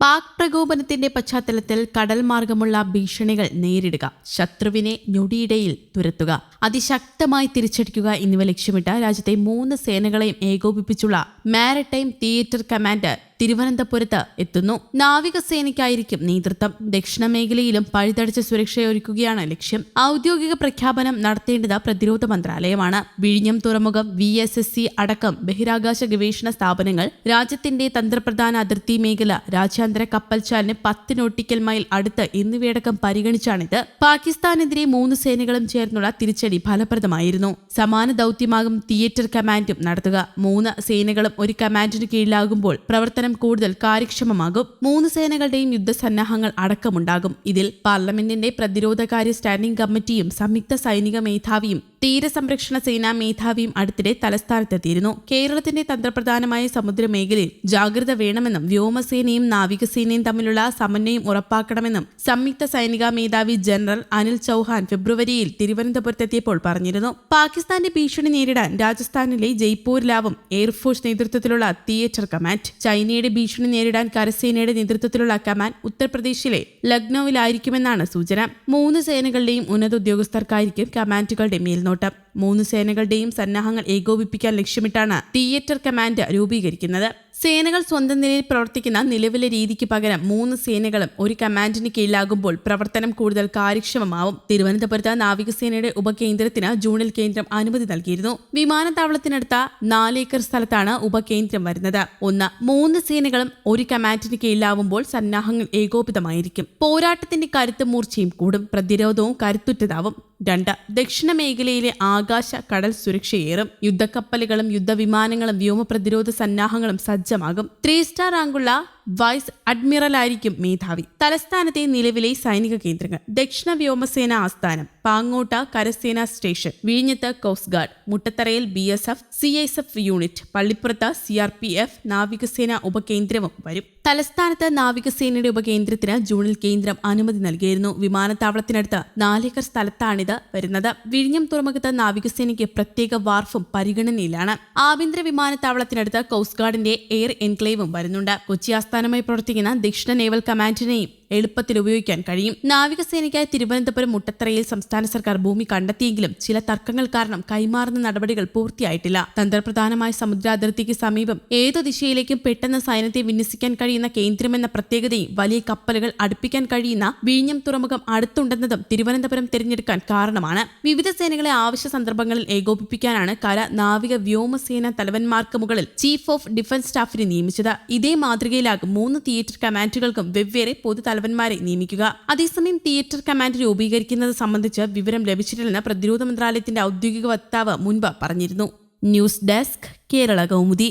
പാക് പ്രകോപനത്തിന്റെ പശ്ചാത്തലത്തിൽ കടൽ മാർഗമുള്ള ഭീഷണികൾ നേരിടുക ശത്രുവിനെ ഞൊടിയിടയിൽ തുരത്തുക അതിശക്തമായി തിരിച്ചടിക്കുക എന്നിവ ലക്ഷ്യമിട്ട് രാജ്യത്തെ മൂന്ന് സേനകളെയും ഏകോപിപ്പിച്ചുള്ള മാരിടൈം തിയേറ്റർ കമാൻഡ് തിരുവനന്തപുരത്ത് എത്തുന്നു. നാവികസേനയ്ക്കായിരിക്കും നേതൃത്വം. ദക്ഷിണ മേഖലയിലും പഴുതടച്ച സുരക്ഷയൊരുക്കുകയാണ് ലക്ഷ്യം. ഔദ്യോഗിക പ്രഖ്യാപനം നടത്തേണ്ടത് പ്രതിരോധ മന്ത്രാലയമാണ്. വിഴിഞ്ഞം തുറമുഖം വി എസ് എസ് സി അടക്കം ബഹിരാകാശ ഗവേഷണ സ്ഥാപനങ്ങൾ രാജ്യത്തിന്റെ തന്ത്രപ്രധാന അതിർത്തി മേഖല രാജ്യാന്തര കപ്പൽച്ചാലിന് പത്ത് നോട്ടിക്കൽ മൈൽ അടുത്ത് എന്നിവയടക്കം പരിഗണിച്ചാണിത്. പാകിസ്ഥാനെതിരെ മൂന്ന് സേനകളും ചേർന്നുള്ള തിരിച്ചടി ഫലപ്രദമായിരുന്നു. സമാന ദൌത്യമാകും തിയേറ്റർ കമാൻഡും നടത്തുക. മൂന്ന് സേനകളും ഒരു കമാൻഡിന് കീഴിലാകുമ്പോൾ പ്രവർത്തനം കൂടുതൽ കാര്യക്ഷമമാകും. മൂന്ന് സേനകളുടെയും യുദ്ധസന്നാഹങ്ങൾ അടക്കമുണ്ടാകും. ഇതിൽ പാർലമെന്റിന്റെ പ്രതിരോധകാര്യ സ്റ്റാൻഡിംഗ് കമ്മിറ്റിയും സംയുക്ത സൈനിക മേധാവിയും തീരസംരക്ഷണ സേനാ മേധാവിയും അടുത്തിടെ തലസ്ഥാനത്തെത്തിയിരുന്നു. കേരളത്തിന്റെ തന്ത്രപ്രധാനമായ സമുദ്രമേഖലയിൽ ജാഗ്രത വേണമെന്നും വ്യോമസേനയും നാവികസേനയും തമ്മിലുള്ള സമന്വയം ഉറപ്പാക്കണമെന്നും സംയുക്ത സൈനിക മേധാവി ജനറൽ അനിൽ ചൌഹാൻ ഫെബ്രുവരിയിൽ തിരുവനന്തപുരത്തെത്തിയപ്പോൾ പറഞ്ഞിരുന്നു. പാകിസ്ഥാന്റെ ഭീഷണി നേരിടാൻ രാജസ്ഥാനിലെ ജയ്പൂരിലാവും എയർഫോഴ്സ് നേതൃത്വത്തിലുള്ള തിയേറ്റർ കമാൻഡ് ചൈനയുടെ ഭീഷണി നേരിടാൻ കരസേനയുടെ നേതൃത്വത്തിലുള്ള കമാൻഡ് ഉത്തർപ്രദേശിലെ ലക്നൌവിലായിരിക്കുമെന്നാണ് സൂചന. മൂന്ന് സേനകളുടെയും ഉന്നത ഉദ്യോഗസ്ഥർക്കായിരിക്കും കമാൻഡുകളുടെ മേൽനോട്ടം മൂന്ന് സേനകളുടെയും സന്നാഹങ്ങൾ ഏകോപിപ്പിക്കാൻ ലക്ഷ്യമിട്ടാണ് തിയേറ്റർ കമാൻഡ് രൂപീകരിക്കുന്നത്. സേനകൾ സ്വന്തം നിലയിൽ പ്രവർത്തിക്കുന്ന നിലവിലെ രീതിക്ക് പകരം മൂന്ന് സേനകളും ഒരു കമാൻഡിന് കീഴിലാകുമ്പോൾ പ്രവർത്തനം കൂടുതൽ കാര്യക്ഷമമാവും. തിരുവനന്തപുരത്ത് നാവികസേനയുടെ ഉപകേന്ദ്രത്തിന് ജൂണിൽ കേന്ദ്രം അനുമതി നൽകിയിരുന്നു. വിമാനത്താവളത്തിനടുത്ത നാലേക്കർ സ്ഥലത്താണ് ഉപകേന്ദ്രം വരുന്നത്. ഒന്ന് മൂന്ന് സേനകളും ഒരു കമാൻഡിന് കീഴിലാവുമ്പോൾ സന്നാഹങ്ങൾ ഏകോപിതമായിരിക്കും. പോരാട്ടത്തിന്റെ കരുത്ത് മൂർച്ചയും കൂടും. പ്രതിരോധവും കരുത്തുറ്റതാവും. രണ്ട്. ദക്ഷിണ മേഖലയിലെ ആകാശ കടൽ സുരക്ഷയേറും യുദ്ധക്കപ്പലുകളും യുദ്ധവിമാനങ്ങളും വ്യോമപ്രതിരോധ സന്നാഹങ്ങളും സജ്ജമാകും. ത്രീ സ്റ്റാർ റാങ്കുള്ള വൈസ് അഡ്മിറലായിരിക്കും മേധാവി. തലസ്ഥാനത്തെ നിലവിലെ സൈനിക കേന്ദ്രങ്ങൾ. ദക്ഷിണ വ്യോമസേന ആസ്ഥാനം. പാങ്ങോട്ട കരസേന സ്റ്റേഷൻ. വിഴിഞ്ഞത്ത് coast guard. മുട്ടത്തറയിൽ B S F C S F unit. പള്ളിപ്പുറത്ത് C R P F നാവികസേന ഉപകേന്ദ്രവും വരും. തലസ്ഥാനത്ത് നാവികസേനയുടെ ഉപകേന്ദ്രത്തിന് ജൂണിൽ കേന്ദ്രം അനുമതി നൽകിയിരുന്നു. വിമാനത്താവളത്തിനടുത്ത് നാലേക്കർ സ്ഥലത്താണിത് വരുന്നത്. വിഴിഞ്ഞം തുറമുഖത്ത് നാവികസേനയ്ക്ക് പ്രത്യേക വാർഫും പരിഗണനയിലാണ്. ആഭ്യന്തര വിമാനത്താവളത്തിനടുത്ത് കോസ്റ്റ് ഗാർഡിന്റെ എയർ എൻക്ലേവും വരുന്നുണ്ട്. കൊച്ചി ആസ്ഥാനമായി പ്രവർത്തിക്കുന്ന ദക്ഷിണ നേവൽ കമാൻഡിനെയും എളുപ്പത്തിൽ ഉപയോഗിക്കാൻ കഴിയും. നാവികസേനയ്ക്കായി തിരുവനന്തപുരം മുട്ടത്തറയിൽ സംസ്ഥാന സർക്കാർ ഭൂമി കണ്ടെത്തിയെങ്കിലും ചില തർക്കങ്ങൾ കാരണം കൈമാറുന്ന നടപടികൾ പൂർത്തിയായിട്ടില്ല. തന്ത്രപ്രധാനമായ സമുദ്രാതിർത്തിക്ക് സമീപം ഏതു ദിശയിലേക്കും പെട്ടെന്ന് സൈന്യത്തെ വിന്യസിക്കാൻ കഴിയുന്ന കേന്ദ്രമെന്ന പ്രത്യേകതയും വലിയ കപ്പലുകൾ അടുപ്പിക്കാൻ കഴിയുന്ന വിഴിഞ്ഞം തുറമുഖം അടുത്തുണ്ടെന്നതും തിരുവനന്തപുരം തിരഞ്ഞെടുക്കാൻ കാരണമാണ്. വിവിധ സേനകളെ ആവശ്യ സന്ദർഭങ്ങളിൽ ഏകോപിപ്പിക്കാനാണ് കര നാവിക വ്യോമസേന തലവന്മാർക്ക് മുകളിൽ ചീഫ് ഓഫ് ഡിഫൻസ് സ്റ്റാഫിനെ നിയമിച്ചത്. ഇതേ മാതൃകയിലാകും മൂന്ന് തിയേറ്റർ കമാൻഡുകൾക്കും വെവ്വേറെ പൊതു തലവന്മാരെ നിയമിക്കുക. അതേസമയം തിയേറ്റർ കമാൻഡ് രൂപീകരിക്കുന്നത് സംബന്ധിച്ച് വിവരം ലഭിച്ചിട്ടില്ലെന്ന് പ്രതിരോധ മന്ത്രാലയത്തിന്റെ ഔദ്യോഗിക വക്താവ് മുൻപ് പറഞ്ഞിരുന്നു. News desk Kerala Kaumudi.